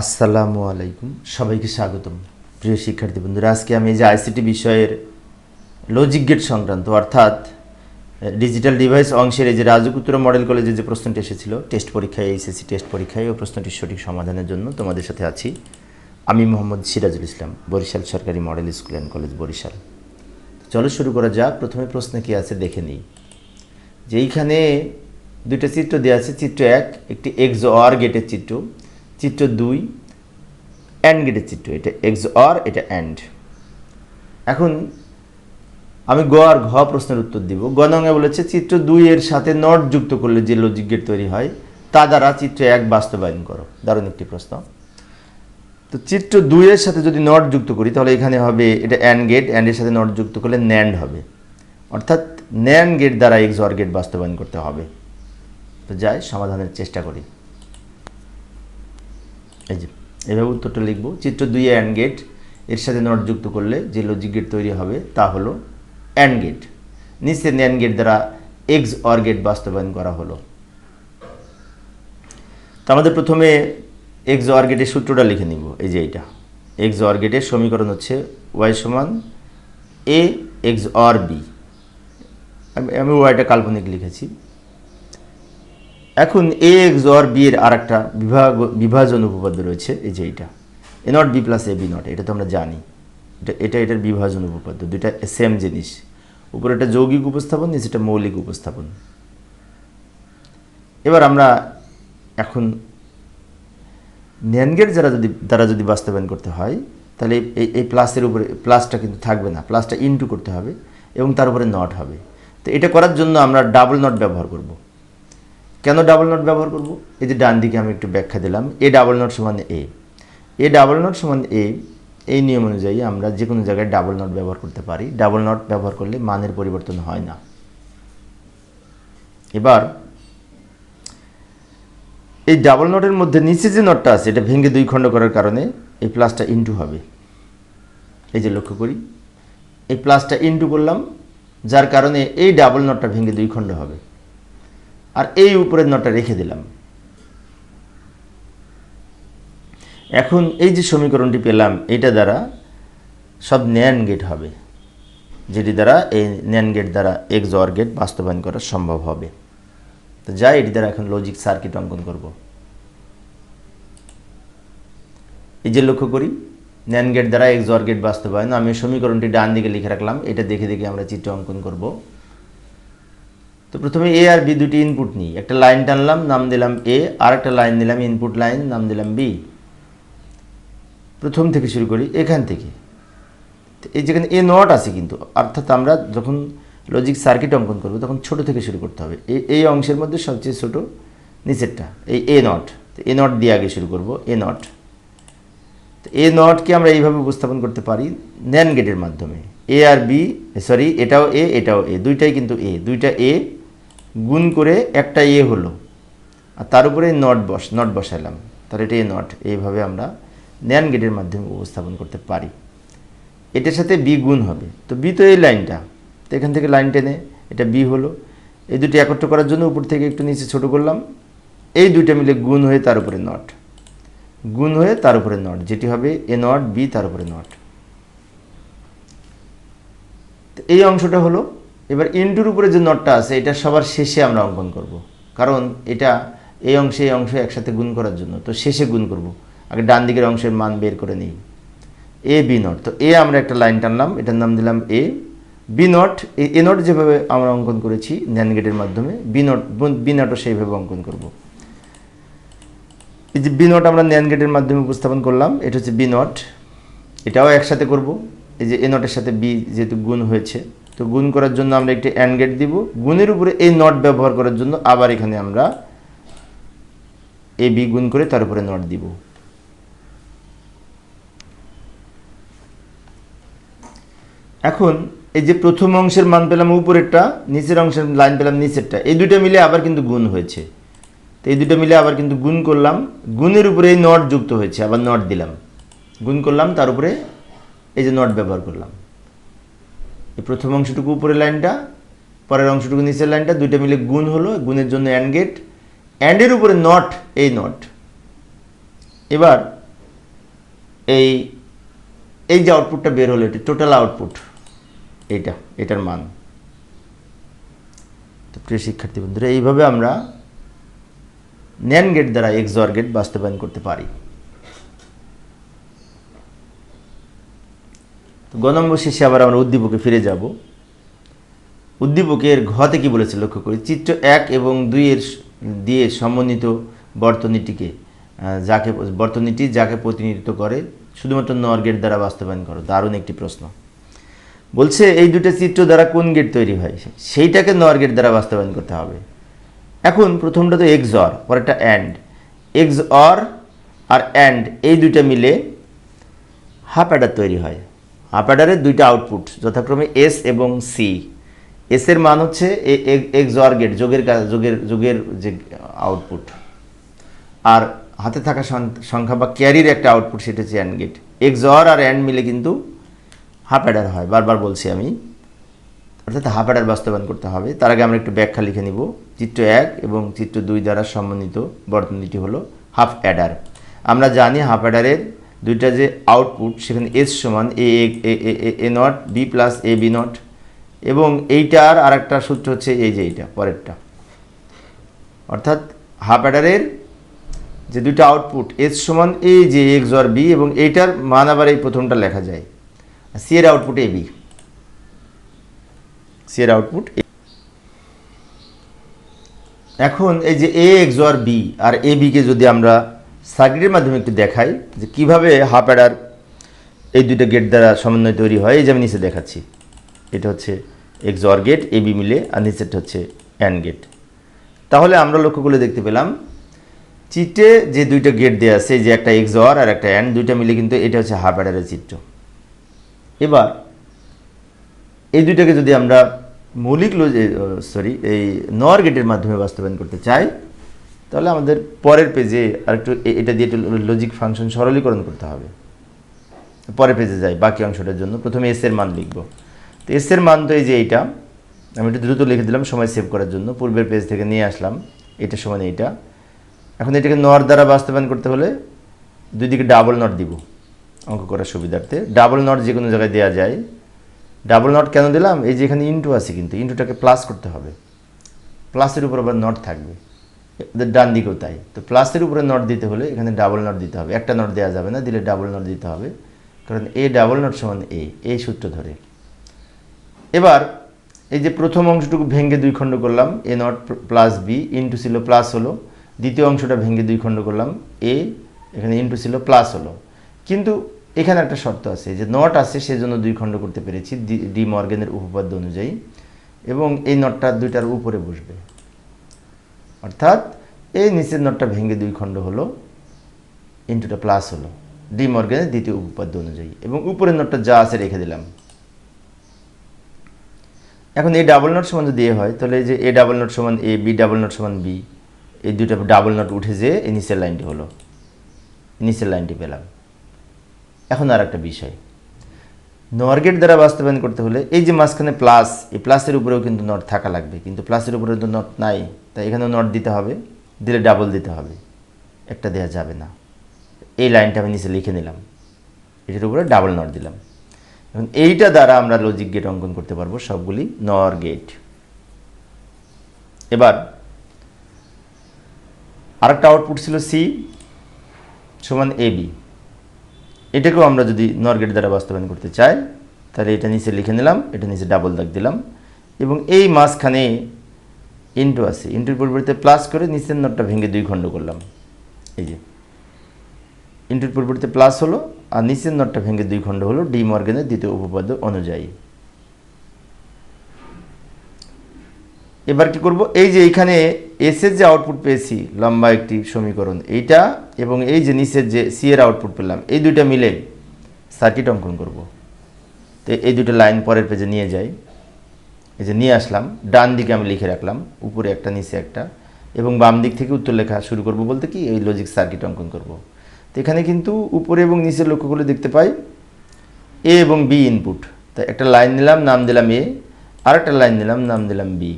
আসসালামু আলাইকুম, সবাইকে স্বাগতম। প্রিয় শিক্ষার্থী বন্ধুরা, আজকে আমি এই যে আইসিটি বিষয়ের লজিক গেট সংক্রান্ত, অর্থাৎ ডিজিটাল ডিভাইস অংশের এই যে রাজপুত্র মডেল কলেজে যে প্রশ্নটি এসেছিল টেস্ট পরীক্ষায় এইচএসসি টেস্ট পরীক্ষায় ওই প্রশ্নটির সঠিক সমাধানের জন্য তোমাদের সাথে আছি। আমি মোহাম্মদ সিরাজুল ইসলাম, বরিশাল সরকারি model school and college Barishal. চলো শুরু করা যাক। প্রথমে প্রশ্নে কী আছে দেখে নিই। যে এইখানে দুইটা চিত্র দেওয়া আছে, চিত্র এক, একটি এক্স অর গেটের চিত্র। চিত্র দুই অ্যান্ড গেটের চিত্র, এটা এক্স অর এটা অ্যান্ড এখন আমি গ আর ঘ প্রশ্নের উত্তর দিব। গ নঙ্গে বলেছে, চিত্র দুই এর সাথে নট যুক্ত করলে যে লজিক গেট তৈরি হয়, তা দ্বারা চিত্র এক বাস্তবায়ন করো। দারুণ একটি প্রশ্ন। তো চিত্র দুইয়ের সাথে যদি নট যুক্ত করি, তাহলে এখানে হবে, এটা অ্যান্ড গেট অ্যান্ডের সাথে নট যুক্ত করলে ন্যান্ড হবে। অর্থাৎ ন্যান্ড গেট দ্বারা এক্স অর গেট বাস্তবায়ন করতে হবে। তো যাই, সমাধানের চেষ্টা করি। এই যে, এভাবে উত্তরটা লিখব। চিত্র দুই অ্যান্ড গেটের সাথে নট যুক্ত করলে যে লজিক গেট তৈরি হবে তা হলো অ্যান্ড গেট নিচে ন্যান্ড গেট দ্বারা এক্স অর গেট বাস্তবায়ন করা হলো। তো আমাদের প্রথমে এক্স অর গেটের সূত্রটা লিখে নিব। এই যে এইটা। এক্স অর গেটের সমীকরণ হচ্ছে ওয়াই সমান এ এক্স অর বি আমি ওয়াইটা কাল্পনিক লিখেছি। এখন এ এক্স অর বি এর আর একটা বিভাগ, বিভাজন উপপাদ্য রয়েছে, এই যে এইটা। A not B plus A B not এটা তো আমরা জানি। এটা এটা, এটার বিভাজন উপপাদ্য, দুইটা সেম জিনিস। উপরে একটা যৌগিক উপস্থাপন, নিচে এটা মৌলিক উপস্থাপন। এবার আমরা এখন ন্যানগেট যারা যদি তারা যদি বাস্তবায়ন করতে হয়, তাহলে এই এই প্লাসের উপরে প্লাসটা কিন্তু থাকবে না। প্লাসটা ইনটু করতে হবে এবং তার উপরে নট হবে। তো এটা করার জন্য আমরা ডাবল নট ব্যবহার করব। কেন ডাবল নট ব্যবহার করব? এই যে ডান দিকে আমি একটু ব্যাখ্যা দিলাম, এ ডাবল নট সমান এ। এ ডাবল নট সমান এ, এই নিয়ম অনুযায়ী আমরা যে কোনো জায়গায় ডাবল নট ব্যবহার করতে পারি। ডাবল নট ব্যবহার করলে মানের পরিবর্তন হয় না। এবার, এই ডাবল নটের মধ্যে নিচে যে নটটা আছে, এটা ভেঙে দুই খণ্ড করার কারণে এই প্লাসটা ইনটু হবে। এই যে লক্ষ্য করি, এই প্লাসটা ইনটু করলাম, যার কারণে এই ডাবল নটটা ভেঙে দুই খণ্ড হবে। আর এই উপরের নটা রেখে দিলাম। এখন এই যে সমীকরণটি পেলাম, এটা দ্বারা সব ন্যান গেট হবে, যেটি দ্বারা এই ন্যান গেট দ্বারা এক্স অর গেট বাস্তবায়ন করা সম্ভব হবে। তো যাই এটি দ্বারা এখন লজিক সার্কিট অঙ্কন করব। এই যে লক্ষ্য করি, ন্যান গেট দ্বারা এক্স অর গেট বাস্তবায়ন, আমি সমীকরণটি ডান দিকে লিখে রাখলাম, এটা দেখে দেখে আমরা চিত্র অঙ্কন করব। তো প্রথমে এ আর বি দুটি ইনপুট নিই। একটা লাইন টানলাম, নাম দিলাম এ আর একটা লাইন দিলাম ইনপুট লাইন নাম দিলাম বি প্রথম থেকে শুরু করি, এখান থেকে। এই যেখানে এ নট আছে কিন্তু, অর্থাৎ আমরা যখন লজিক সার্কিট অঙ্কন করব, তখন ছোট থেকে শুরু করতে হবে। এই এই অংশের মধ্যে সবচেয়ে ছোট, নিচেরটা, এই এ নট এ নট দিয়ে আগে শুরু করব এ নট তো এ নটকে আমরা এইভাবে উপস্থাপন করতে পারি ন্যান গেটের মাধ্যমে। এ আর বি সরি এটাও এ এটাও এ দুইটাই কিন্তু এ দুইটা এ গুণ করে একটা এ হলো। আর তার উপরে নট বস নট বসালাম তার এটা এ নট এইভাবে আমরা ন্যান গেটের মাধ্যমে উপস্থাপন করতে পারি। এটার সাথে বি গুণ হবে। তো বি তো এই লাইনটা। তো এখান থেকে লাইন টেনে এটা বি হলো। এই দুটি একত্র করার জন্য উপর থেকে একটু নিচে ছোট করলাম। এই দুইটা মিলে গুণ হয়ে তার উপরে নট গুণ হয়ে তার উপরে নট যেটি হবে এ নট বি তার উপরে নট এই অংশটা হলো এবার ইনটুর উপরে যে নটটা আছে, এটা সবার শেষে আমরা অঙ্কন করব। কারণ এটা এই অংশে এই অংশে একসাথে গুণ করার জন্য। তো শেষে গুণ করব। আগে ডান দিকের অংশের মান বের করে নিই। A, B not. তো এ আমরা একটা লাইন টানলাম, এটার নাম দিলাম A. B not, A not যেভাবে আমরা অঙ্কন করেছি ন্যান গেটের মাধ্যমে, বি নট, বি নটও সেইভাবে অঙ্কন করব। এই যে বি নট আমরা ন্যান গেটের মাধ্যমে উপস্থাপন করলাম, এটা হচ্ছে বি নট। এটাও একসাথে করব। এই যে এ নটের সাথে বি যেহেতু গুণ হয়েছে তো গুণ করার জন্য আমরা একটি অ্যান্ড গেট দিব। গুণের উপরে এই নট ব্যবহার করার জন্য আবার এখানে আমরা এ বি গুণ করে তার উপরে নট দিব। এখন এই যে প্রথম অংশের মান পেলাম উপরেরটা, নিচের অংশের লাইন পেলাম নিচেরটা, এই দুটো মিলে আবার কিন্তু গুণ হয়েছে। তো এই দুটো মিলে আবার কিন্তু গুণ করলাম। গুণের উপরে এই নট যুক্ত হয়েছে, আবার নট দিলাম। গুণ করলাম, তার উপরে এই যে নট ব্যবহার করলাম। এই প্রথম অংশটুকু উপরের লাইনটা, পরের অংশটুকু নিচের লাইনটা, দুইটা মিলে গুণ হলো, গুণের জন্য অ্যান্ড গেট অ্যান্ডের উপরে নট এই নট এবার এই এই যে আউটপুটটা বের হলো, এটি টোটাল আউটপুট এইটা, এটার মান। তো প্রিয় শিক্ষার্থী বন্ধুরা, এইভাবে আমরা ন্যান গেট দ্বারা এক্সঅর গেট বাস্তবায়ন করতে পারি। গ নম্বর শেষে আবার আমরা উদ্দীপকে ফিরে যাব। উদ্দীপকের ঘতে কি বলেছে লক্ষ্য করি? চিত্র এক এবং দুইয়ের দিয়ে সমন্বিত বর্তনীটিকে যাকে বর্তনীটি যাকে প্রতিনিধিত্ব করে, শুধুমাত্র নর গেট দ্বারা বাস্তবায়ন করো। দারুণ একটি প্রশ্ন। বলছে, এই দুটো চিত্র দ্বারা কোন গেট তৈরি হয়? সেইটাকে নর গেট দ্বারা বাস্তবায়ন করতে হবে। এখন প্রথমটা তো এক্স অর, পরেরটা অ্যান্ড। এক্স অর আর অ্যান্ড, এই দুইটা মিলে হাফ অ্যাডার তৈরি হয়। হাফ অ্যাডারের দুইটা আউটপুট যথাক্রমে এস এবং সি এস এর মান হচ্ছে এক্স অর গেট যোগের যোগের যোগের যে আউটপুট আর হাতে থাকা সংখ্যা বা ক্যারির একটা আউটপুট সেটা হচ্ছে অ্যান্ড গেট এক্স অর আর অ্যান্ড মিলে কিন্তু হাফ অ্যাডার হয়, বারবার বলছি আমি। অর্থাৎ হাফ অ্যাডার বাস্তবায়ন করতে হবে। তার আগে আমরা একটু ব্যাখ্যা লিখে নিব। চিত্র এক এবং চিত্র দুই দ্বারা সমন্বিত বর্তনীটি হলো হাফ অ্যাডার আমরা জানি হাফ অ্যাডারের দুইটা যে আউটপুট সেখানে এস সমান A A not B plus A B not এবং এইটার আর একটা সূত্র হচ্ছে এই যে এইটা, পরেরটা। অর্থাৎ হাফ অ্যাডারের যে দুইটা আউটপুট এস সমান এ যে এক্স অর বি এবং এইটার মান আবার এই প্রথমটা লেখা যায়। সি এর আউটপুট এ বি সি এর আউটপুট এখন এই যে এ এক্স অর বি আর এ বিকে যদি আমরা সার্কিটের মাধ্যমে একটু দেখাই যে কীভাবে হাফ অ্যাডার এই দুইটা গেট দ্বারা সমন্বয় তৈরি হয়। এই যে আমি নিচে দেখাচ্ছি, এটা হচ্ছে XOR gate, A, B মিলে, আর নিচেরটা হচ্ছে অ্যান্ড গেট। তাহলে আমরা লক্ষ্য করে দেখতে পেলাম, চিত্রে যে দুইটা গেট দেওয়া আছে যে একটা এক্স অর আর একটা অ্যান্ড দুইটা মিলে কিন্তু এটা হচ্ছে হাফ অ্যাডারের চিত্র। এবার, এই দুইটাকে যদি আমরা মৌলিক সরি এই নর গেটের মাধ্যমে বাস্তবায়ন করতে চাই তাহলে আমাদের পরের পেজে আরেকটু এ- এটা দিয়ে একটু লজিক ফাংশন সরলীকরণ করতে হবে। পরের পেজে যাই, বাকি অংশটার জন্য। প্রথমে এস এর মান লিখব। তো এস এর মান তো এই যে এইটা, আমি একটু দ্রুত লিখে দিলাম, সময় সেভ করার জন্য। পূর্বের পেজ থেকে নিয়ে আসলাম, এটা সমান এইটা এখন এটাকে নর দ্বারা বাস্তবায়ন করতে হলে দুই দিকে ডাবল নট দিব অঙ্ক করার সুবিধার্থে। ডাবল নট যে কোনো জায়গায় দেওয়া যায়। ডাবল নট কেন দিলাম? এই যে এখানে ইন্টু আছে কিন্তু ইন্টুটাকে প্লাস করতে হবে। প্লাসের উপর আবার নট থাকবে। ডান দিকেও তাই। তো প্লাসের উপরে নট দিতে হলে এখানে ডাবল নট দিতে হবে। একটা নট দেওয়া যাবে না, দিলে ডাবল নট দিতে হবে। কারণ এ ডাবল নট সমান এ এই সূত্র ধরে। এবার এই যে প্রথম অংশটুকু ভেঙে দুই খণ্ড করলাম A not plus B into ছিল প্লাস হলো দ্বিতীয় অংশটা ভেঙে দুই খণ্ড করলাম এ এখানে ইন্টু ছিল প্লাস হলো। কিন্তু এখানে একটা শর্ত আছে যে নট আছে, সেজন্য দুই খণ্ড করতে পেরেছি ডি মর্গেনের উপপাদ্য অনুযায়ী। এবং এই নটটা দুইটার উপরে বসবে। অর্থাৎ এই নিচের নটটা ভেঙে দুই খণ্ড হলো ইন্টুটা প্লাস হলো ডি মর্গেনের দ্বিতীয় উপপাদ্য অনুযায়ী। এবং উপরের নটটা যা আছে রেখে দিলাম। এখন এই ডাবল নট সমান যদি এ হয়, তাহলে যে এ ডাবল নট সমান এ, বি ডাবল নট সমান বি, এই দুইটা ডাবল নট উঠে যে এই নিচের লাইনটি হলো। নিচের লাইনটি পেলাম। এখন আর একটা বিষয়। নরগেট দ্বারা বাস্তবায়ন করতে হলে এই যে মাঝখানে প্লাস, এই প্লাসের উপরেও কিন্তু নট থাকা লাগবে। কিন্তু প্লাসের উপরে তো নট নাই, তাই এখানেও নট দিতে হবে, দিলে ডাবল দিতে হবে। একটা দেওয়া যাবে না। এই লাইনটা আমি নিচে লিখে নিলাম। এটার উপরে ডাবল নট দিলাম। এখন এইটা দ্বারা আমরা লজিক গেট অঙ্কন করতে পারব, সবগুলি নর গেট এবার, আরেকটা আউটপুট ছিল সি সমান এ বি এটাকেও আমরা যদি নরগেট দ্বারা বাস্তবায়ন করতে চাই, তাহলে এটা নিচে লিখে নিলাম, এটা নিচে ডাবল দাগ দিলাম, এবং এই মাঝখানে ইন্টু আছে। ইন্টুর পরিবর্তে প্লাস করে নিচের নটটা ভেঙে দুই খণ্ড করলাম। এই যে। ইন্টুর পরিবর্তে প্লাস হলো, আর নিচের নটটা ভেঙে দুই খণ্ড হলো ডি মর্গেনের দ্বিতীয় উপপাদ্য অনুযায়ী। এবার কি করব? এই যে এইখানে এস এর যে আউটপুট পেয়েছি, লম্বা একটি সমীকরণ, এইটা এবং এই যে নিচের যে সি এর আউটপুট পেলাম, এই দুইটা মিলে সার্কিট অঙ্কন করব। তো এই দুটো লাইন পরের পেজে নিয়ে যাই। এই যে নিয়ে আসলাম, ডান দিকে আমি লিখে রাখলাম, উপরে একটা, নিচে একটা, এবং বাম দিক থেকে উত্তর লেখা শুরু করব বলতে কি, এই লজিক সার্কিট অঙ্কন করব। তো এখানে কিন্তু উপরে এবং নিচের লক্ষ্য করলে দেখতে পাই এ এবং বি ইনপুট তাই একটা লাইন নিলাম, নাম দিলাম এ আর একটা লাইন নিলাম, নাম দিলাম বি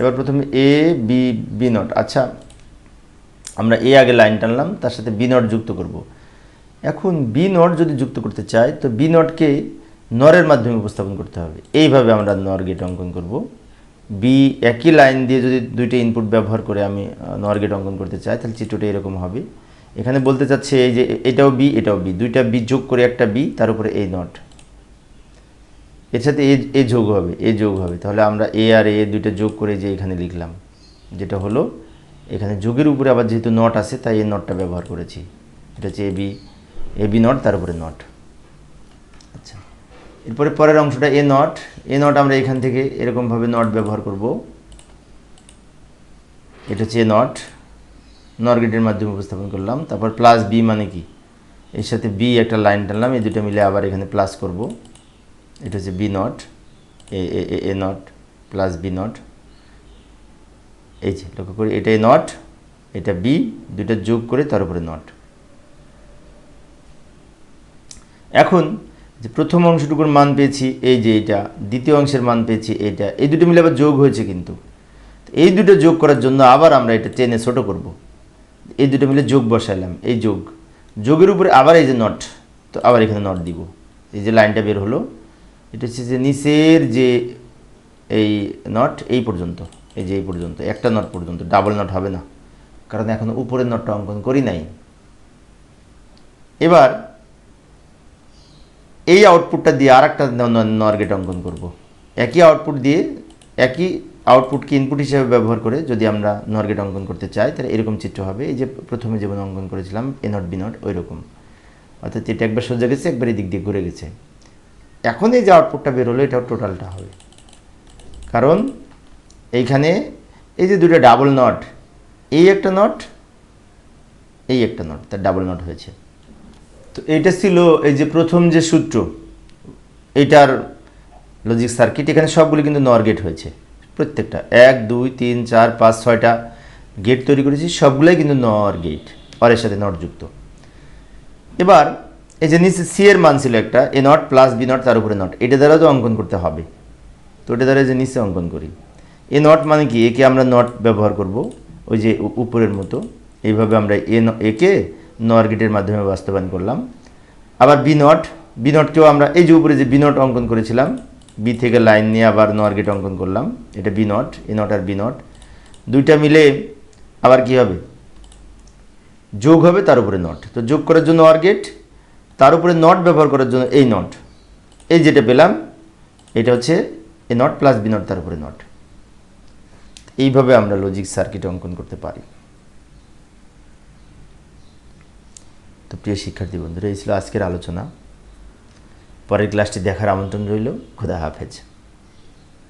এবার প্রথমে এ বি বি নট আচ্ছা আমরা এ আগে লাইন টানলাম, তার সাথে বি নট যুক্ত করব। এখন বি নট যদি যুক্ত করতে চাই, তো বি নটকে নরের মাধ্যমে উপস্থাপন করতে হবে। এইভাবে আমরা নর গেট অঙ্কন করব। বি একই লাইন দিয়ে যদি দুইটা ইনপুট ব্যবহার করে আমি নর গেট অঙ্কন করতে চাই, তাহলে চিত্রটা এরকম হবে। এখানে বলতে চাচ্ছে এই যে এটাও বি এটাও বি দুইটা বি যোগ করে একটা বি তার উপরে এই নট এর সাথে এ এ যোগ হবে, এ যোগ হবে। তাহলে আমরা এ আর এ দুইটা যোগ করে যে এখানে লিখলাম, যেটা হলো এখানে যোগের উপরে আবার যেহেতু নট আছে, তাই এই নটটা ব্যবহার করেছি। এটা হচ্ছে A B A B not তার উপরে নট আচ্ছা এরপরে পরের অংশটা এ নট এ নট আমরা এখান থেকে এরকমভাবে নট ব্যবহার করব। এটা হচ্ছে এ নট নর গেটের মাধ্যমে উপস্থাপন করলাম। তারপর প্লাস বি মানে কি? এর সাথে বি একটা লাইন টানলাম, এই দুটো মিলে আবার এখানে প্লাস করব। এটা হচ্ছে B not A A not plus B not এই যে, লক্ষ্য করি, এটা এ নট এটা বি দুটো যোগ করে তার উপরে নট এখন যে প্রথম অংশটুকুর মান পেয়েছি, এই যে এটা, দ্বিতীয় অংশের মান পেয়েছি এইটা এই দুটো মিলে আবার যোগ হয়েছে কিন্তু। এই দুটো যোগ করার জন্য আবার আমরা এটা টেনে ছোট করব। এই দুটো মিলে যোগ বসাইলাম, এই যোগ। যোগের উপরে আবার এই যে নট তো আবার এখানে নট দিব। এই যে লাইনটা বের হলো এটা হচ্ছে যে নিচের যে এই নট এই পর্যন্ত, এই যে এই পর্যন্ত, একটা নট পর্যন্ত ডাবল নট হবে না। কারণ এখনও উপরের নটটা অঙ্কন করি নাই। এবার এই আউটপুটটা দিয়ে আর একটা নরগেট অঙ্কন করব। একই আউটপুট দিয়ে একই আউটপুটকে ইনপুট হিসেবে ব্যবহার করে যদি আমরা নরগেট অঙ্কন করতে চাই, তাহলে এরকম চিত্র হবে। এই যে প্রথমে যেমন অঙ্কন করেছিলাম এ নট বি নট ওই রকম অর্থাৎ এটা একবার সোজা গেছে, একবার এদিক দিয়ে ঘুরে গেছে। এখন এই যে আউটপুটটা বেরোলো, এটাও টোটালটা হবে। কারণ এইখানে এই যে দুটো ডাবল নট এই একটা নট এই একটা নট তার ডাবল নট হয়েছে। তো এইটা ছিল এই যে প্রথম যে সূত্র এটার লজিক সার্কিট এখানে সবগুলি কিন্তু নর গেট হয়েছে। প্রত্যেকটা, এক, দুই, তিন, চার, পাঁচ, ছয়টা গেট তৈরি করেছি, সবগুলোই কিন্তু নর গেট অরের সাথে নট যুক্ত। এবার এই যে নিচে সি এর মান ছিল একটা A not plus B not তার উপরে নট এটা দ্বারা তো অঙ্কন করতে হবে। তো এটা দ্বারা যে নিচে অঙ্কন করি। এ নট মানে কি? একে আমরা নট ব্যবহার করব, ওই যে উপরের মতো। এইভাবে আমরা এ একে নর গেটের মাধ্যমে বাস্তবায়ন করলাম। আবার বি নট বি নটকেও আমরা এই যে উপরে যে বি নট অঙ্কন করেছিলাম বি থেকে লাইন নিয়ে আবার নর গেট অঙ্কন করলাম। এটা বি নট এ নট আর বি নট দুইটা মিলে আবার কি হবে? যোগ হবে তার উপরে নট তো যোগ করার জন্য অর গেট তার উপরে নট ব্যবহার করার জন্য এই নট এই যেটা পেলাম, এটা হচ্ছে A not plus B not তার উপরে নট এইভাবে আমরা লজিক সার্কিট অঙ্কন করতে পারি। তো প্রিয় শিক্ষার্থী বন্ধুরা, এই ছিল আজকের আলোচনা। পরের ক্লাসটি দেখার আমন্ত্রণ রইল। খুদা হাফেজ।